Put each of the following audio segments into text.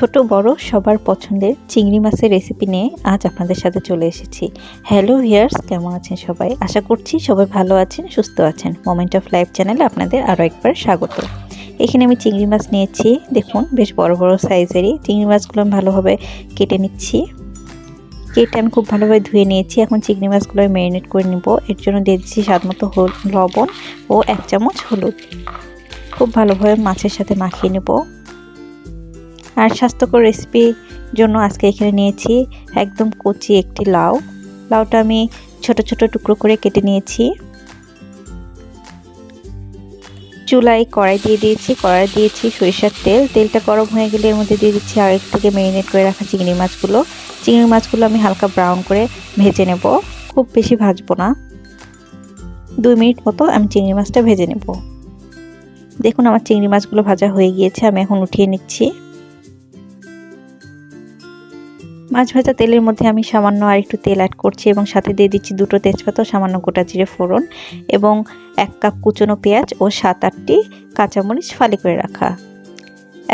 ছোট বড় সবার পছন্দের চিংড়ি মাছের রেসিপি নিয়ে আজ আপনাদের সাথে চলে এসেছি। হ্যালো ভিয়ার্স কেমন আছেন সবাই? আশা করছি সবাই ভালো আছেন, সুস্থ আছেন। মোমেন্ট অফ লাইফ চ্যানেলে আপনাদের আরও একবার স্বাগত। এখানে আমি চিংড়ি মাছ নিয়েছি। দেখুন, বেশ বড় বড় সাইজেরই। চিংড়ি মাছগুলো আমি ভালোভাবে কেটে নিচ্ছি। কেটে আমি খুব ভালোভাবে ধুয়ে নিয়েছি। এখন চিংড়ি মাছগুলো ম্যারিনেট করে নিব। এর জন্য দিয়ে দিচ্ছি স্বাদ মতো লবণ ও এক চামচ হলুদ। খুব ভালোভাবে মাছের সাথে মাখিয়ে নেব। আর স্বাস্থ্যকর রেসিপির জন্য আজকে এখানে নিয়েছি একদম কচি একটি লাউ। লাউটা আমি ছোট ছোট টুকরো করে কেটে নিয়েছি। চুলায় কড়াই দিয়ে দিয়েছি, কড়াই দিয়েছি সরিষার তেল। তেলটা গরম হয়ে গেলে এর মধ্যে দিয়ে দিচ্ছি আগে থেকে ম্যারিনেট করে রাখা চিংড়ি মাছগুলো। চিংড়ি মাছগুলো আমি হালকা ব্রাউন করে ভেজে নেব। খুব বেশি ভাজবো না। দুই মিনিট মতো আমি চিংড়ি মাছটা ভেজে নেব। দেখুন আমার চিংড়ি মাছগুলো ভাজা হয়ে গিয়েছে, আমি এখন উঠিয়ে নিচ্ছি। মাছ ভাজা তেলের মধ্যে আমি সামান্য আর একটু তেল অ্যাড করছি এবং সাথে দিয়ে দিচ্ছি দুটো তেজপাতা সামান্য গোটা জিরে ফোড়ন এবং এক কাপ কুচনো পেঁয়াজ ও সাত আটটি কাঁচামরিচ ফালি করে রাখা।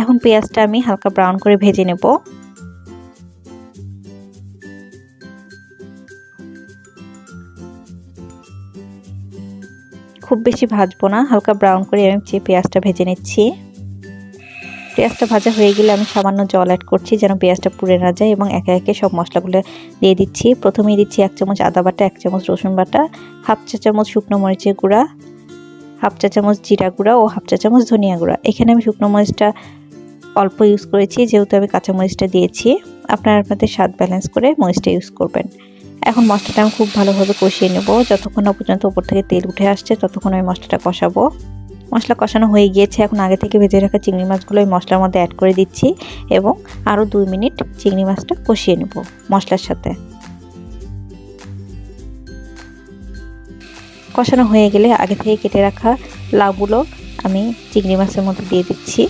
এখন পেঁয়াজটা আমি হালকা ব্রাউন করে ভেজে নেব। খুব বেশি ভাজবো না, হালকা ব্রাউন করে আমি পেঁয়াজটা ভেজে নিচ্ছি। পেঁয়াজটা ভাজা হয়ে গেলে আমি সামান্য জল অ্যাড করছি যেন পেঁয়াজটা পুড়ে না যায় এবং একে একে সব মশলাগুলো দিয়ে দিচ্ছি। প্রথমেই দিচ্ছি এক চামচ আদা বাটা, এক চামচ রসুন বাটা, হাফ চা চামচ শুকনো মরিচের গুঁড়া, হাফ চা চামচ জিরা গুঁড়া ও হাফ চা চামচ ধনিয়া গুঁড়া। এখানে আমি শুকনো মরিচটা অল্প ইউজ করেছি, যেহেতু আমি কাঁচা মরিচটা দিয়েছি। আপনারা আপনাদের স্বাদ ব্যালেন্স করে মরিচটা ইউজ করবেন। এখন মশলাটা আমি খুব ভালোভাবে কষিয়ে নেব। যতক্ষণ না পর্যন্ত উপর থেকে তেল উঠে আসছে, ততক্ষণ আমি মশলাটা কষাবো। মশলা কষানো হয়ে গিয়েছে। এখন আগে থেকে ভেজে রাখা চিংড়ি মাছগুলো ওই মশলার মধ্যে অ্যাড করে দিচ্ছি এবং আরও দুই মিনিট চিংড়ি মাছটা কষিয়ে নেব মশলার সাথে। কষানো হয়ে গেলে আগে থেকে কেটে রাখা লাউগুলো আমি চিংড়ি মাছের মধ্যে দিয়ে দিচ্ছি।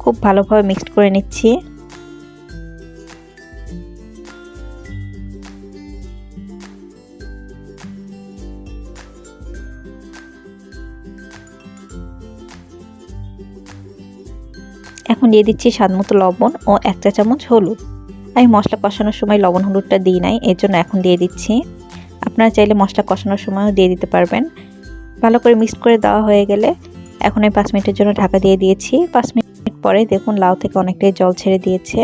খুব ভালোভাবে মিক্সড করে নিচ্ছি। এখন দিয়ে দিচ্ছি স্বাদ মতো লবণ ও এক চা চামচ হলুদ। আমি মশলা কষানোর সময় লবণ হলুদটা দিই নাই, এর জন্য এখন দিয়ে দিচ্ছি। আপনারা চাইলে মশলা কষানোর সময়ও দিয়ে দিতে পারবেন। ভালো করে মিক্স করে দেওয়া হয়ে গেলে এখন আমি পাঁচ মিনিটের জন্য ঢাকা দিয়ে দিয়েছি। পাঁচ মিনিট পরে দেখুন লাউ থেকে অনেকটাই জল ছেড়ে দিয়েছে।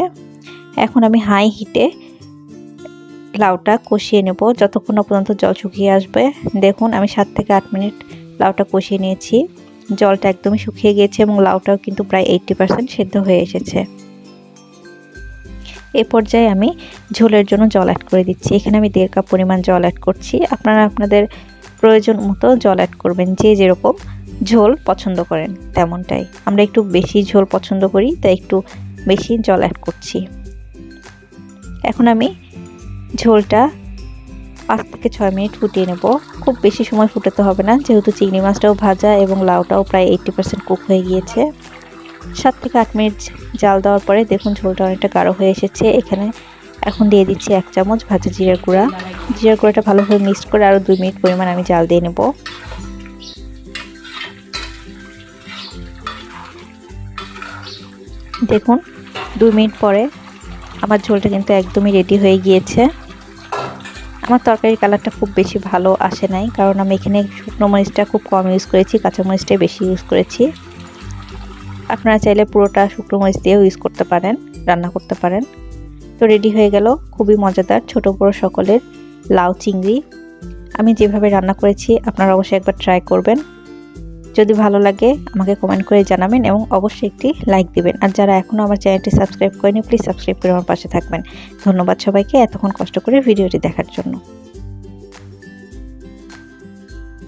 এখন আমি হাই হিটে লাউটা কষিয়ে নেব। যতক্ষণ না পর্যন্ত জল শুকিয়ে আসবে, দেখুন আমি সাত থেকে আট মিনিট লাউটা কষিয়ে নিয়েছি। জলটা একদমই শুকিয়ে গিয়েছে এবং লাউটাও কিন্তু প্রায় এইটটি পার্সেন্ট সেদ্ধ হয়ে এসেছে। এ পর্যায়ে আমি ঝোলের জন্য জল অ্যাড করে দিচ্ছি। এখানে আমি দেড় কাপ পরিমাণ জল অ্যাড করছি। আপনারা আপনাদের প্রয়োজন মতো জল অ্যাড করবেন, যে যেরকম ঝোল পছন্দ করেন তেমনটাই। আমরা একটু বেশি ঝোল পছন্দ করি, তাই একটু বেশি জল অ্যাড করছি। এখন আমি ঝোলটা পাঁচ থেকে ছয় মিনিট ফুটিয়ে নেব। খুব বেশি সময় ফুটাতে হবে না, যেহেতু চিংড়ি মাছটাও ভাজা এবং লাউটাও প্রায় এইটটি পার্সেন্ট কুক হয়ে গিয়েছে। সাত থেকে আট মিনিট জাল দেওয়ার পরে দেখুন ঝোলটা অনেকটা গাঢ় হয়ে এসেছে। এখানে এখন দিয়ে দিচ্ছি এক চামচ ভাজা জিরার গুঁড়া। জিরার গুঁড়াটা ভালোভাবে মিক্স করে আরও দুই মিনিট পরিমাণ আমি জাল দিয়ে নেব। দেখুন, দুই মিনিট পরে আমার ঝোলটা কিন্তু একদমই রেডি হয়ে গিয়েছে। আমার তরকারির কালারটা খুব বেশি ভালো আসে নাই, কারণ আমি এখানে শুকনো মরিচটা খুব কম ইউজ করেছি, কাঁচা মরিচটাই বেশি ইউজ করেছি। আপনারা চাইলে পুরোটা শুকনো মরিচ দিয়েও ইউজ করতে পারেন, রান্না করতে পারেন। তো রেডি হয়ে গেল খুবই মজাদার ছোট বড় সকলের লাউ চিংড়ি। আমি যেভাবে রান্না করেছি, আপনারা অবশ্যই একবার ট্রাই করবেন। যদি ভালো লাগে, আমাকে কমেন্ট করে জানাবেন এবং অবশ্যই একটি লাইক দিবেন। আর যারা এখনও আমার চ্যানেলটি সাবস্ক্রাইব করেনি প্লিজ সাবস্ক্রাইব করে আমার পাশে থাকবেন। ধন্যবাদ সবাইকে এতক্ষণ কষ্ট করে ভিডিওটি দেখার জন্য।